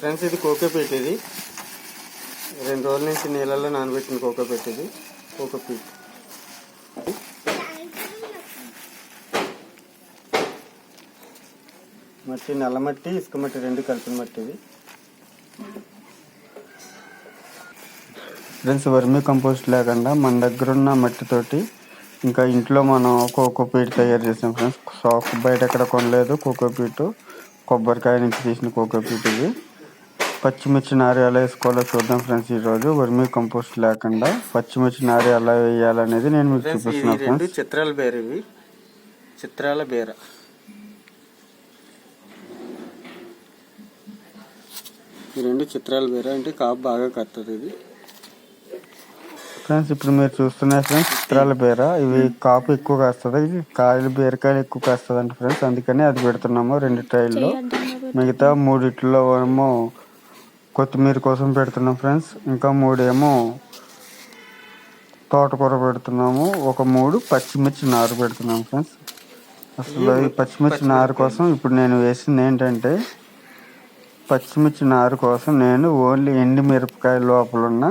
Friends ఇది cocopeat ఇది. రెండు రోజుల నుంచి నీళ్ళల్లో నానబెట్టిన కోకోపీట్ ఇది. కోకోపీట్ మట్టి నల్ల మట్టి ఇసుక మట్టి రెండు కలిపిన మట్టి ఇది. ఫ్రెండ్స్ వర్మీ కంపోస్ట్ లేకుండా మన దగ్గర ఉన్న మట్టితోటి ఇంకా ఇంట్లో మనం కోకోపీట్ తయారు చేసాం ఫ్రెండ్స్. షాప్ బయట ఎక్కడ కొనలేదు కోకోపీటు కొబ్బరికాయ నుంచి తీసిన కోకోపీట్ ఇది. పచ్చిమిర్చి నారి ఎలా వేసుకోవాలో చూద్దాం ఫ్రెండ్స్ ఈరోజు. వర్మీ కంపోస్ట్ లేకుండా పచ్చిమిర్చి నారి ఎలా వేయాలనేది నేను మీకు చూపిస్తున్నాను ఫ్రెండ్స్. చిత్రాల బేర ఇవి. చిత్రాల బేర ఈ రెండు చిత్రాల బేర అంటే కాపు బాగా కత్తది ఇది. ఫ్రెండ్స్ ఇప్పుడు మీరు చూస్తున్నారు ఫ్రెండ్స్ చిత్రాల బీర ఇవి కాపు ఎక్కువ కాస్తుంది. ఇది కాయలు బీరకాయలు ఎక్కువ కాస్తుంది అంట ఫ్రెండ్స్. అందుకని అది పెడుతున్నాము రెండు ట్రైల్లో. మిగతా మూడిట్లో ఏమో కొత్తిమీర కోసం పెడుతున్నాం ఫ్రెండ్స్. ఇంకా మూడేమో తోటకూర పెడుతున్నాము. ఒక మూడు పచ్చిమిర్చి నారు పెడుతున్నాం ఫ్రెండ్స్. అసలు ఈ పచ్చిమిర్చి నారు కోసం ఇప్పుడు నేను వేసింది ఏంటంటే పచ్చిమిర్చి నారు కోసం నేను ఓన్లీ ఎండి మిరపకాయ లోపలున్న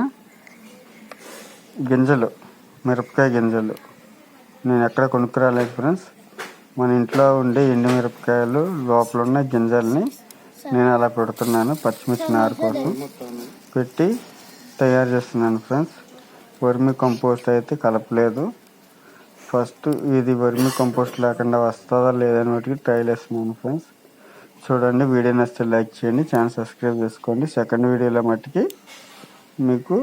గింజలు మిరపకాయ గింజలు నేను ఎక్కడ కొనుక్కురాలేదు ఫ్రెండ్స్. మన ఇంట్లో ఉండే ఎండు మిరపకాయలు లోపలున్న గింజల్ని నేను అలా పెడుతున్నాను పచ్చిమిర్చి నారు కోసం. పెట్టి తయారు చేస్తున్నాను ఫ్రెండ్స్. వర్మి కంపోస్ట్ అయితే కలపలేదు. ఫస్ట్ ఇది వర్మి కంపోస్ట్ లేకుండా వస్తుందా లేదని వాటికి ట్రైల్ వేస్తున్నాను ఫ్రెండ్స్. చూడండి వీడియో నచ్చితే లైక్ చేయండి ఛానల్ సబ్స్క్రైబ్ చేసుకోండి. సెకండ్ వీడియోలో మట్టుకి మీకు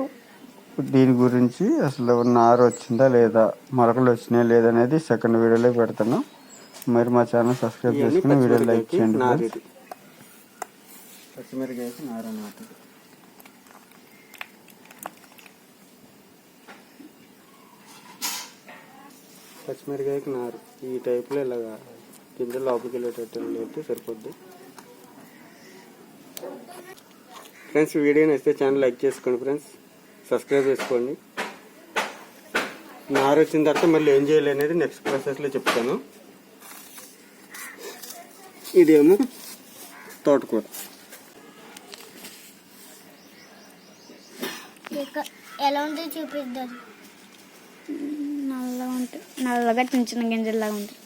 దీని గురించి అసలు నారు వచ్చిందా లేదా మొలకలు వచ్చినాయా లేదా అనేది సెకండ్ వీడియోలో పెడతాను. మరి మా ఛానల్ సబ్స్క్రైబ్ చేసుకుని వీడియో లైక్ చేయండి పచ్చిమిరకాయకి నారు అన్నమాట. పచ్చిమిరకాయకి నారు. ఈ టైప్లో ఇలాగా కింద లోపలికి వెళ్ళేటట్టు లేకపోతే సరిపోద్ది. ఫ్రెండ్స్ వీడియో నచ్చితే ఛానల్ లైక్ చేసుకోండి ఫ్రెండ్స్. సబ్స్క్రైబ్ చేసుకోండి. నారు వచ్చిన తర్వాత మళ్ళీ ఏం చేయాలి అనేది నెక్స్ట్ ప్రాసెస్లో చెప్తాను. ఇదేమో తోటకూర. ఎలా ఉందో చూపిద్దాం. నల్లగా ఉంటాయి నల్లగా చిన్న చిన్న గింజల్లాగా ఉంటాయి.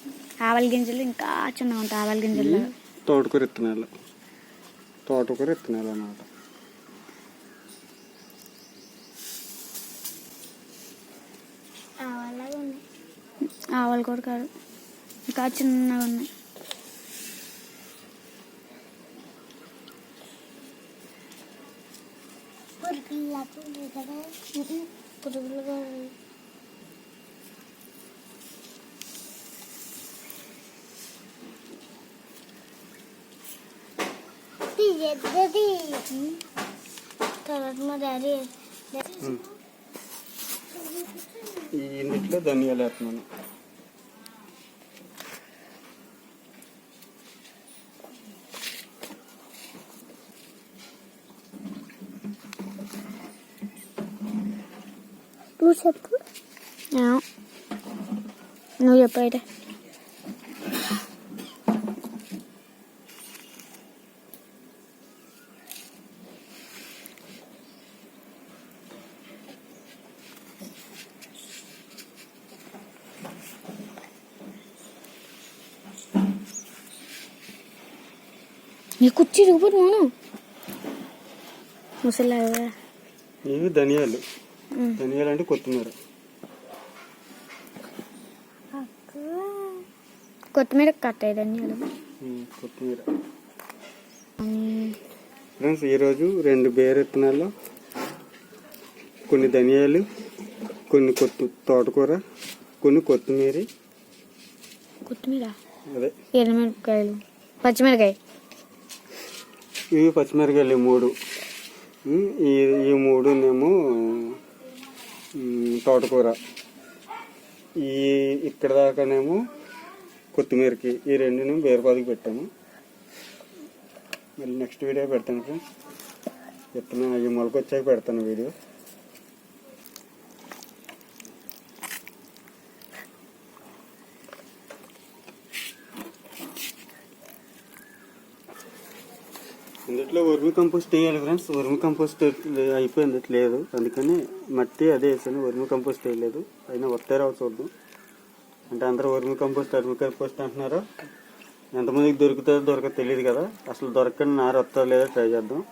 ఆవల గింజలు ఇంకా చిన్నగా ఉంటాయి ఆవల గింజల్లాగా. తోటకూర విత్తనాలు తోటకూర విత్తనాలు అన్నమాట. ఆవల కూడా కాదు ఇంకా చిన్నగా ఉన్నాయి పురుగులాగా ఉంది కదా ఉహు, పురుగులుగా ఉన్నాయి. తీయద్దది తర్వాత మా డాడీ ఈ ఇంట్లో ధనియాలు వేస్తున్నాను నువ్వు చెప్పు ఏమో. నువ్వు చెప్పు అయితే నీ కుర్చీ దిగిపోదు నేను ముసలాగా ఇవి ధనియాలు ధనియాలు అంటే కొత్తిమీర కొత్తిమీర కట్ కొత్తిమీర. ఫ్రెండ్స్ ఈరోజు రెండు బేర విత్తనాలు కొన్ని ధనియాలు కొన్ని కొత్త తోటకూర కొన్ని కొత్తిమీర. కొత్తిమీర? అదే. ఎర్రమిరపకాయలు. పచ్చిమిరకాయ. ఇవి పచ్చిమిరకాయలు ఈ మూడు. ఈ ఈ మూడునేమో తోటకూర. ఈ ఇక్కడ దాకానేమో కొత్తిమీరకి ఈ రెండును బీరపాదికి పెట్టాము. మళ్ళీ నెక్స్ట్ వీడియో పెడతాను ఫ్రెండ్స్. విత్తనం అవి మొలకొచ్చాక పెడతాను వీడియో. ఇందులో వర్మి కంపోస్ట్ వేయాలి ఫ్రెండ్స్. వర్మి కంపోస్ట్ అయిపోయింది. లేదు. అందుకని మట్టి అదే వేసాను. వర్మి కంపోస్ట్ వేయలేదు. అయినా వస్తారో చూద్దాం. అంటే అందరూ వర్మి కంపోస్ట్ వర్మి కంపోస్ట్ అంటున్నారు? ఎంతమందికి దొరుకుతుందో దొరక తెలియదు కదా. అసలు దొరకని నారు వస్తుందో లేదో ట్రై చేద్దాం.